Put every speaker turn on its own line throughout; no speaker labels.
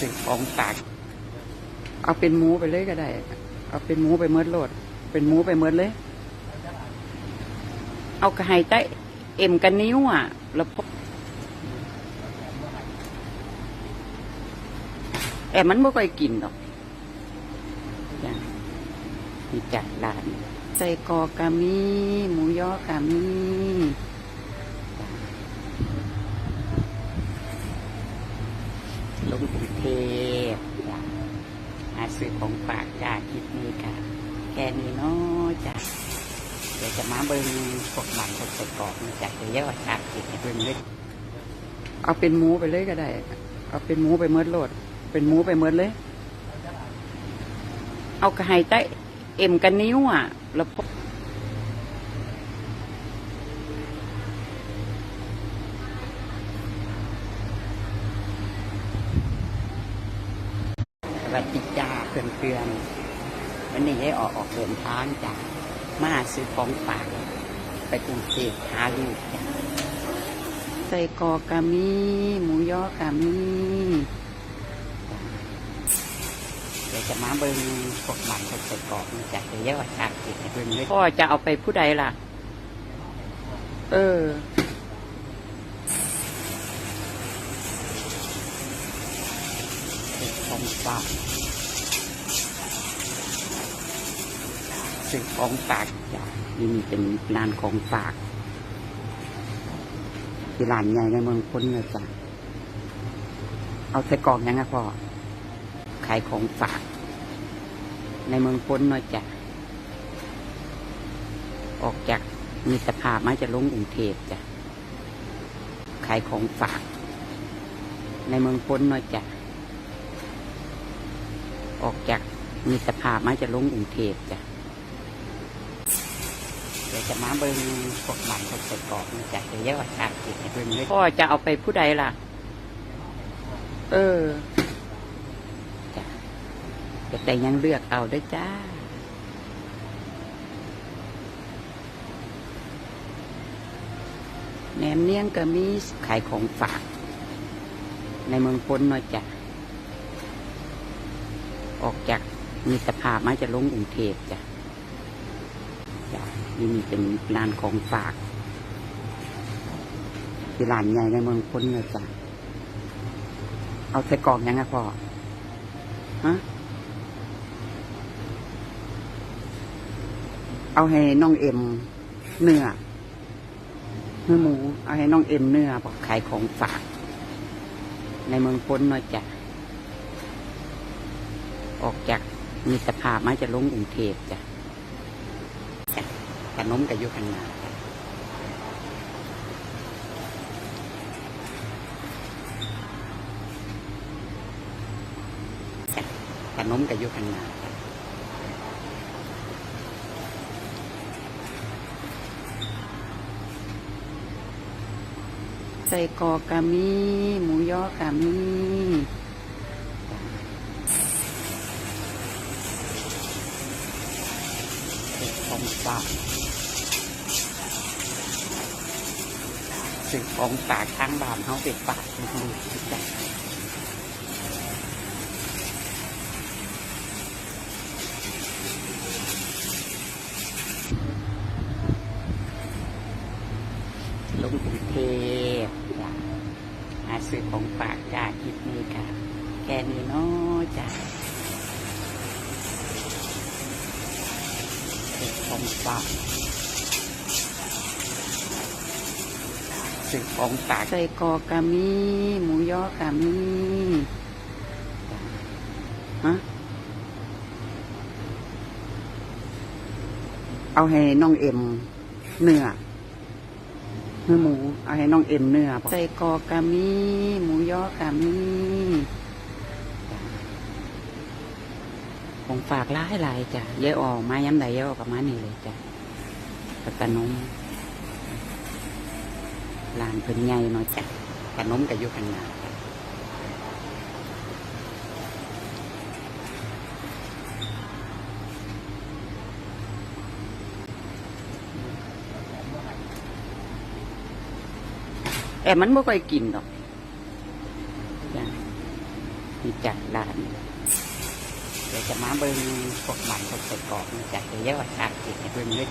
ซื้อของฝากเอาเป็นหมูไปเลยก็ได้ เอาเป็นหมูไปเมิดโลด เป็นหมูไปเมิดเลย เอากระไฮใต้เอ็มกันนิ้วอะ แล้วพกแอบมันไม่ค่อยกินหรอกมีจัดร้านใส่กอกกามี หมูยอกามีจ้ะ ลงกรุงเทพจ้ะหาซื้อของฝากจ้าคลิปนี้ค่ะ แค่นี้เนาะจ้ะเดี๋ยวจะมาเบิ่งพวกมันพวกใส่กรอกนี่จ้ะเดี๋ยวเยอะชาติให้เบิ่งเลยเอาเป็นหมูไปเลยก็ได้ เอาเป็นหมูไปเมิดโหลด เป็นหมูไปเมิดเลย เอากระไฮใต้เอ็มกันนิ้วอะ แล้วพกสวัสดีจ้า เพื่อนเพื่อนๆวันนี้ได้ออกออกเดินทางจ้ะมาซื้อของฝากไปกรุงเทพหาลูกจ้ะใส่กรอกกามีหมูยอกามีจ้ะเดี๋ยวจะมาเบิ่งพวกมันพวกใส่กรอกนี่จ้ะเดี๋ยวเยอะชาติให้เบิ่งเลยพ่อจะเอาไปผู้ใดล่ะ เออของฝาก ซื้อของฝากจ้ะนี่มีเป็นร้านของฝากที่ร้านใหญ่ในเมืองพ้นเลยจ้ะเอาใส่กล่องยังไงพ่อขายของฝาก ในเมืองพ้นเนาะจ้ะออกจากมีสภาพมาจะลงกรุงเทพจ้ะขายของฝาก ในเมืองพ้นเนาะจ้ะออกจากมีสภาพมาจะลงกรุงเทพจ้ะ เดี๋ยวจะมาเบิ่งพวกมันพวกใส่กรอกนี่จ้ะเดี๋ยวเยอะชาติให้เบิ่งเลยพ่อจะเอาไปผู้ใดล่ะ เออจ้ะจะแต่ยังเลือกเอาเด้วยจ้าแหนมเนียงก็มีขายของฝาก ในเมืองพ้นเนาะจ้ะออกจากมีสภาพมาจะลงกรุงเทพจ้ะ จ้ะนี่มีเป็นร้านของฝากที่ร้านใหญ่ในเมืองพ้นเลยจ้ะเอาใส่กล่องยังไงพ่อฮะเอาให้น้องเอ็มเนื้อเนื้อหมู เอาให้น้องเอ็มเนื้อบอกขายของฝาก ในเมืองพ้นเนาะจ้ะออกจากมีสภาพมาจะลงกรุงเทพจ้ะจ้ะ ขนมกับยุคันนาจ้ะจ้ะขนมกับยุคันนาจ้ะใส่กรอกกามีหมูยอกามีของฝาก สิ่งของฝากทางบ้านเขาเป็นฝากดูจ้ะลงกรุงเทพจ้ะหาซื้อของฝากจ้าคลิปนี้ค่ะ แค่นี้เนาะจ้ะของฝาก ซื้อของฝากใส่กอกามีหมูยอกามีฮะเอาให้น้องเอ็มเนื้อเนื้อหมูเอาให้น้องเอ็มเนื้อใส่กอกามีหมูยอกามีของฝากหลายหลายจ้ะเยอะออกมาย้ำใดเยอะออกประมาณนี้เลยจ้ะกขนม ร้านเพิ่นใหญ่เนาะจ้ะขนมกับยุคันนาแต่มันไม่ค่อยกินหรอกจ้ะมีจัดร้านเดี๋ยวจะมาเบิ้งพวกมันพวกใส่กรอกนี่จัดเยอะกว่าชาติให้เบิ้งเลย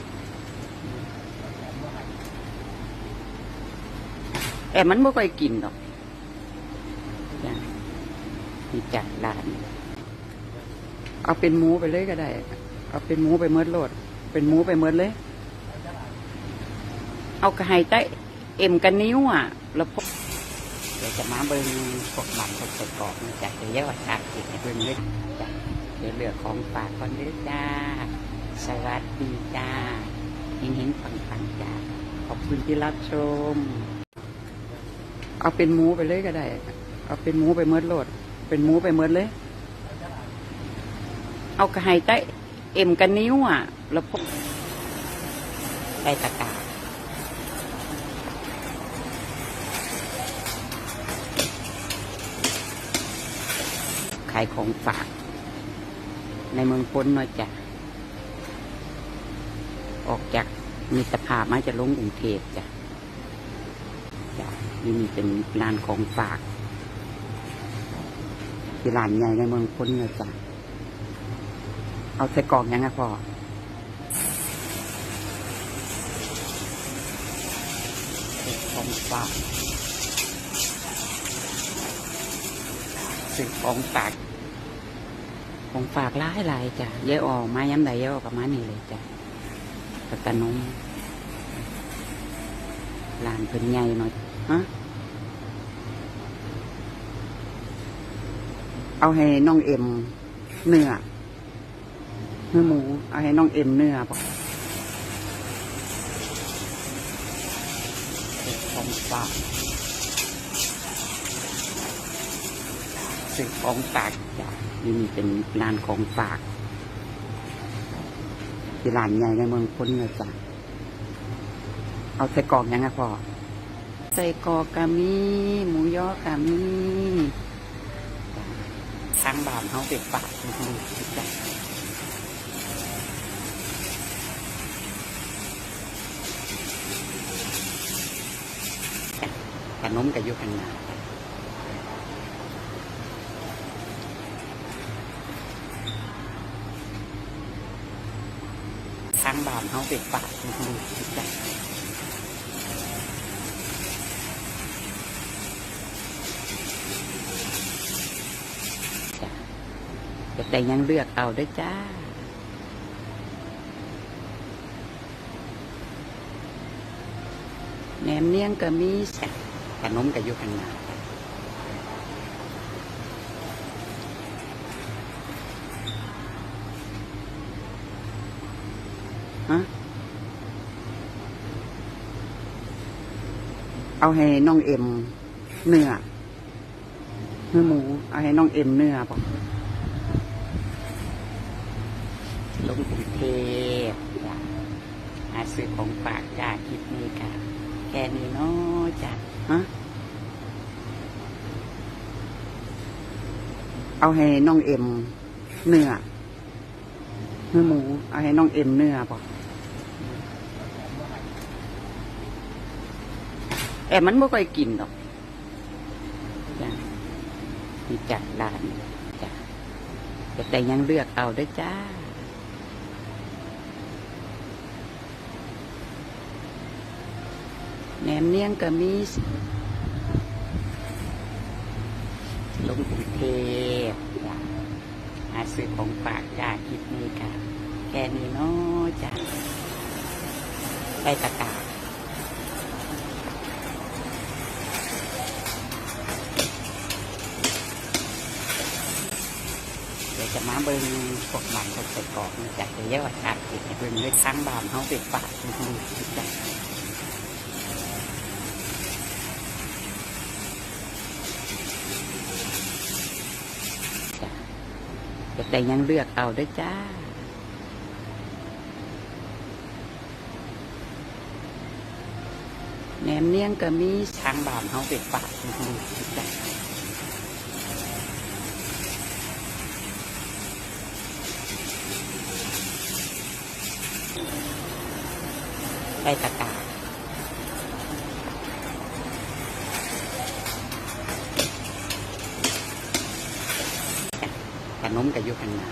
แต่มันไม่ค่อยกินหรอกจ้ะมีจัดร้าน เอาเป็นหมูไปเลยก็ได้ เอาเป็นหมูไปเมิดโลด เป็นหมูไปเมิดเลย เอากระไฮใต้เอ็มกันนิ้วอะ แล้วพวกเดี๋ยวจะมาเบิ้งพวกมันพวกใส่กรอกนี่จ้ะเดี๋ยวเยอะกว่าชาติให้เบิ้งเลยจ้ะเดี๋ยวเหลือของฝากก่อนเด้อจ้า สวัสดีจ้าเฮงเฮงปังปังจ้า ขอบคุณที่รับชม เอาเป็นหมูไปเลยก็ได้ เอาเป็นหมูไปเมิดโลด เป็นหมูไปเมิดเลย เอากระไฮใต้เอ็มกันนิ้วอะ แล้วพวกใต้ตะกาขายของฝาก ในเมืองพ้นน้อยจ้ะออกจากมิตรภาพมาจะลงกรุงเทพจ้ะจ้ะ นี่นี่เป็นร้านของฝากที่ร้านใหญ่ในเมืองพ้นเลยจ้ะเอาใส่กล่องยังไงพอเป็ของฝากสิ่งของฝากของฝากหลายหลายจ้ะเยอะออกมาย้ำใดเยอะออกประมานี้เลยจ้ะตะตะนมลานเพิ่นใหญ่หน่อย ฮะเอาให้น้องเอ็มเนื้อเนื้อหมู เอาให้น้องเอ็มเนื้อบอกของฝากสิ่งของฝากจ้ะนี่นี่เป็นร้านของฝากที่ร้านใหญ่ในเมืองพ้นเลยจ้ะเอาใส่กรอกยังไงพอ ใส่กรอกกามีหมูยอกามีจ้ะทางบ้านเขาเป็นฝากดูจ้ะขนมกับยุคันนาทางบ้านเขาเป็นป่าดูจ้ะจ้ะจะ แต่ยังเลือกเอาเด้จ้า แหนมเนียงก็มีจ้ะขนมกับยุคันนาฮะเอาให้น้องเอ็มเนื้อเนื้อหมู เอาให้น้องเอ็มเนื้อบอก ลงกรุงเทพจ้ะหาซื้อของฝากจ้าคลิปนี้ค่ะ แค่นี้เนาะจ้ะฮะเอาให้น้องเอ็มเนื้อเนื้อหมู เอาให้น้องเอ็มเนื้อบอกแอบมันไม่ค่อยกินหรอกจ้ะมีจัดร้านจ้ะแต่ยังเลือกเอาเด้วยจ้า แหนมเนียงก็มีลงกรุงเทพจ้ะหาซื้อของฝากจ้าคลิปนี้ค่ะแค่นี้เนาะจ้ะไปตะกาเดี๋ยวจะมาเบิ้งพวกมันพวกใส่กรอกนี่จ้ะเดี๋ยวว่าชาติให้เบิ้งเลยทางบานเขาเป็นปาดูจ้ะ แต่ยังเลือกเอาเด้จ้า แหนมเนียงก็มีทางบานเขาเป็นป่าดูจ้ะไปตะกา นมกับยุคันนา